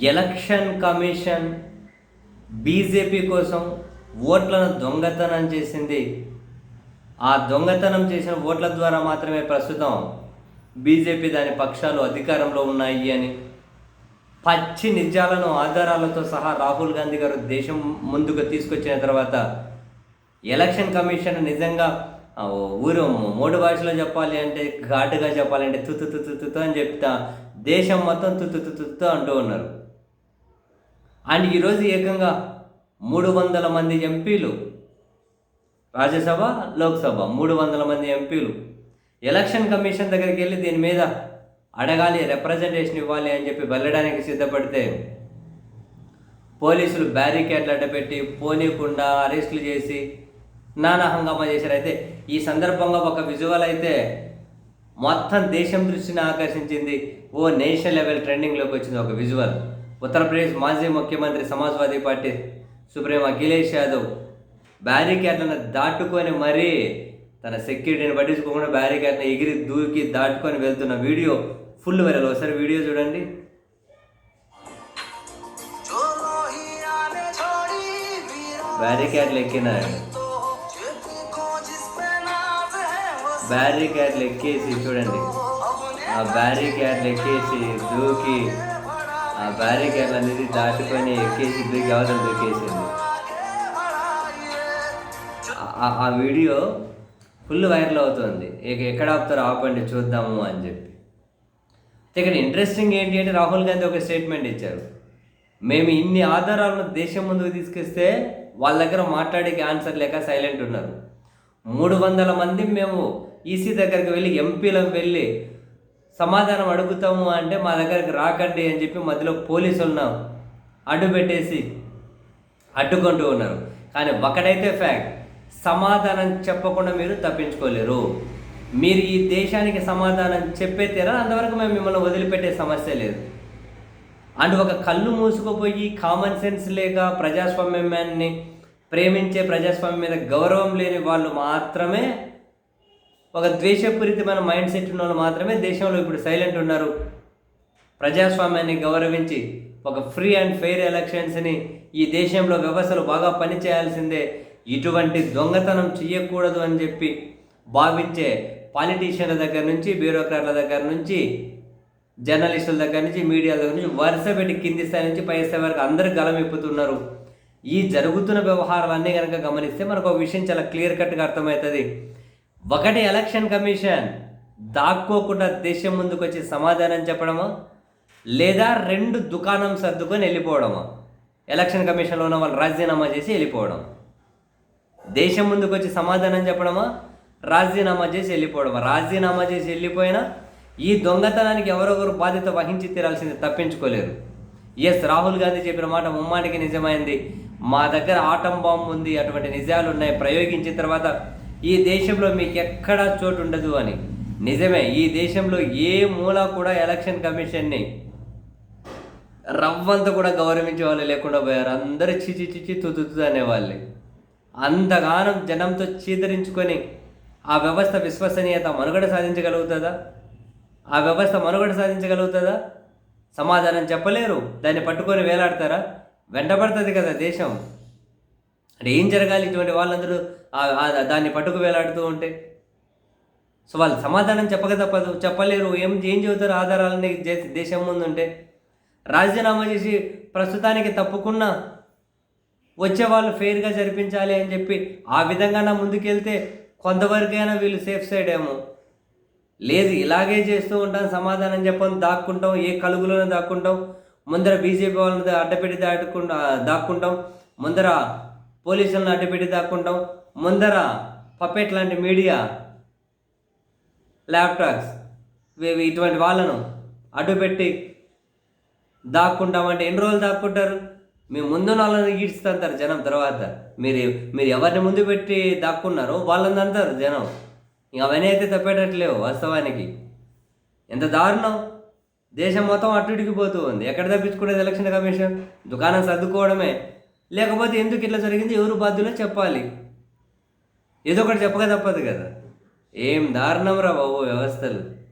Election commission BJP కోసం ఓట్లను దొంగతనం చేసింది. ఆ దొంగతనం చేసిన ఓట్ల ద్వారా మాత్రమే ప్రస్తుతం బీజేపీ దాని పక్షాలు అధికారంలో ఉన్నాయి అని. పచ్చి నిజాలను ఆధారాలతో సహా రాహుల్ గాంధీ గారు దేశం ముందుకు తీసుకొచ్చిన తర్వాత ఎలక్షన్ కమిషన్ నిజంగా ఊరు మూడు భాషలో చెప్పాలి అంటే ఘాటుగా చెప్పాలంటే తుతు తుతు తుతు అని చెప్తా దేశం మొత్తం తుతు తుతు తుతు అంటూ ఉన్నారు. అండ్ ఈరోజు ఏకంగా మూడు వందల మంది ఎంపీలు రాజ్యసభ లోక్సభ మూడు వందల మంది ఎంపీలు. ఎలక్షన్ కమిషన్ దగ్గరికి వెళ్ళి దీని మీద అడగాలి రిప్రజెంటేషన్ ఇవ్వాలి అని చెప్పి వెళ్ళడానికి సిద్ధపడితే పోలీసులు బ్యారికేడ్లు అడ్డపెట్టి పోనీయకుండా అరెస్టులు చేసి నానా హంగామా చేశారు. అయితే ఈ సందర్భంగా ఒక విజువల్ అయితే మొత్తం దేశం దృష్టిని ఆకర్షించింది. ఓ నేషనల్ లెవెల్ ట్రెండింగ్లోకి వచ్చింది ఒక విజువల్ ఉత్తరప్రదేశ్ మాజీ ముఖ్యమంత్రి సమాజ్వాదీ పార్టీ సుప్రీం అఖిలేష్ యాదవ్ బ్యారికేడ్లను దాటుకొని మరీ తన సెక్యూరిటీని పట్టించుకోకుండా బ్యారికేడ్ని ఎగిరి దూకి దాటుకొని వెళ్తున్న వీడియో ఫుల్ వైరల్. ఒకసారి వీడియో చూడండి. బ్యారికేడ్లు ఎక్కిన బ్యారికేడ్లు ఎక్కేసి చూడండి. ఆ బ్యారికేడ్లు ఎక్కేసి దూకి బ్యారికేడ్ అనేది దాటిపోయి ఎక్కేసి బ్రేక్ అవతల దొరికేసింది ఆ వీడియో ఫుల్ వైరల్ అవుతుంది. ఇక ఎక్కడ ఆపుతారు ఆపండి చూద్దాము అని చెప్పి. ఇక్కడ ఇంట్రెస్టింగ్ ఏంటి అంటే రాహుల్ గాంధీ ఒక స్టేట్మెంట్ ఇచ్చారు. మేము ఇన్ని ఆధారాలను దేశం ముందుకు తీసుకొస్తే వాళ్ళ దగ్గర మాట్లాడే ఆన్సర్ లేక సైలెంట్ ఉన్నారు. మూడు వందల మంది మేము ఈసీ దగ్గరికి వెళ్ళి ఎంపీలకు వెళ్ళి సమాధానం అడుగుతాము అంటే మా దగ్గరికి రాకండి అని చెప్పి మధ్యలో పోలీసులను అడ్డు పెట్టేసి అడ్డుకుంటూ ఉన్నారు. కానీ ఒకటైతే ఫ్యాక్ట్ సమాధానం చెప్పకుండా మీరు తప్పించుకోలేరు. మీరు ఈ దేశానికి సమాధానం చెప్పే తీరా అంతవరకు మేము మిమ్మల్ని వదిలిపెట్టే సమస్య లేదు. అండ్ ఒక కళ్ళు మూసుకుపోయి కామన్ సెన్స్ లేక ప్రజాస్వామ్యాన్ని ప్రేమించే ప్రజాస్వామ్యం మీద గౌరవం లేని వాళ్ళు మాత్రమే ఒక ద్వేషపూరితమైన మైండ్ సెట్ ఉన్న వాళ్ళు మాత్రమే దేశంలో ఇప్పుడు సైలెంట్ ఉన్నారు. ప్రజాస్వామ్యాన్ని గౌరవించి ఒక ఫ్రీ అండ్ ఫెయిర్ ఎలక్షన్స్ని ఈ దేశంలో వ్యవస్థలు బాగా పనిచేయాల్సిందే. ఇటువంటి దొంగతనం చేయకూడదు అని చెప్పి భావించే పాలిటీషియన్ల దగ్గర నుంచి బ్యూరోక్రాట్ల దగ్గర నుంచి జర్నలిస్టుల దగ్గర నుంచి మీడియా దగ్గర నుంచి వరుస పెట్టి కింది స్థాయి నుంచి పై స్థాయి వరకు అందరూ గలమిప్పుతున్నారు ఈ జరుగుతున్న వ్యవహారాలన్నీ కనుక గమనిస్తే మనకు ఒక విషయం చాలా క్లియర్ కట్గా అర్థమవుతుంది. ఒకటి ఎలక్షన్ కమిషన్ దాక్కోకుండా దేశం ముందుకు వచ్చి సమాధానం చెప్పడమా? లేదా రెండు దుకాణం సర్దుకొని వెళ్ళిపోవడమా? ఎలక్షన్ కమిషన్లో ఉన్న వాళ్ళు రాజీనామా చేసి వెళ్ళిపోవడం దేశం ముందుకు వచ్చి సమాధానం చెప్పడమా? రాజీనామా చేసి వెళ్ళిపోవడమా? రాజీనామా చేసి వెళ్ళిపోయినా ఈ దొంగతనానికి ఎవరొకరు బాధ్యత వహించి తీరాల్సింది తప్పించుకోలేరు. ఎస్ రాహుల్ గాంధీ చెప్పిన మాట ముమ్మాటికి నిజమైంది. మా దగ్గర ఆటం బాంబు ఉంది అటువంటి నిజాలు ఉన్నాయి ప్రయోగించిన తర్వాత ఈ దేశంలో మీకు ఎక్కడా చోటు ఉండదు అని. నిజమే ఈ దేశంలో ఏ మూల కూడా ఎలక్షన్ కమిషన్ని రవ్వంత కూడా గౌరవించే వాళ్ళు లేకుండా పోయారు. అందరూ చిచి చిచి తుతుతు అనేవాళ్ళు అంతగానం జనంతో చీదరించుకొని ఆ వ్యవస్థ విశ్వసనీయత మనుగడ సాధించగలుగుతుందా? ఆ వ్యవస్థ మనుగడ సాధించగలుగుతుందా? సమాధానం చెప్పలేరు. దాన్ని పట్టుకొని వేలాడతారా? వెంటబడుతుంది కదా దేశం. అంటే ఏం జరగాలి ఇటువంటి వాళ్ళందరూ దాన్ని పట్టుకు వేలాడుతూ ఉంటే? సో వాళ్ళు సమాధానం చెప్పక తప్పదు చెప్పలేరు. ఏం ఏం చెబుతారు ఆధారాలని దేశం ముందు ఉంటే రాజీనామా చేసి ప్రస్తుతానికి తప్పుకున్నా వచ్చే వాళ్ళు ఫెయిర్గా జరిపించాలి అని చెప్పి ఆ విధంగా నా ముందుకెళ్తే కొంతవరకైనా వీళ్ళు సేఫ్ సైడ్ ఏమో. లేదు ఇలాగే చేస్తూ ఉంటాం సమాధానం చెప్పని దాక్కుంటాం ఏ కలుగులోనే దాక్కుంటాం. ముందర బీజేపీ వాళ్ళని అడ్డపెట్టి దాటుకుంటా దాక్కుంటాం. ముందర పోలీసులను అడ్డుపెట్టి దాక్కుంటాం. ముందర పపెట్ లాంటి మీడియా ల్యాప్టాప్స్ ఇవి- ఇటువంటి వాళ్ళను అడ్డుపెట్టి దాక్కుంటామంటే ఎన్ని రోజులు దాక్కుంటారు? మీ ముందు వాళ్ళని ఈడ్చుతంటారు జనం తర్వాత. మీరు మీరు ఎవరిని ముందు పెట్టి దాక్కున్నారో వాళ్ళని అంటారు జనం. ఇంక అవన్నీ అయితే తప్పేటట్లేవు వాస్తవానికి. ఎంత దారుణం. దేశం మొత్తం అటు పోతూ ఉంది. ఎక్కడ తప్పించుకునేది ఎలక్షన్ కమిషన్ దుకాణం సర్దుకోవడమే. లేకపోతే ఎందుకు ఇట్లా జరిగింది? ఎవరు బాధ్యులో చెప్పాలి. ఏదో ఒకటి చెప్పక తప్పదు కదా. ఏం దారుణం రా బాబు వ్యవస్థలు.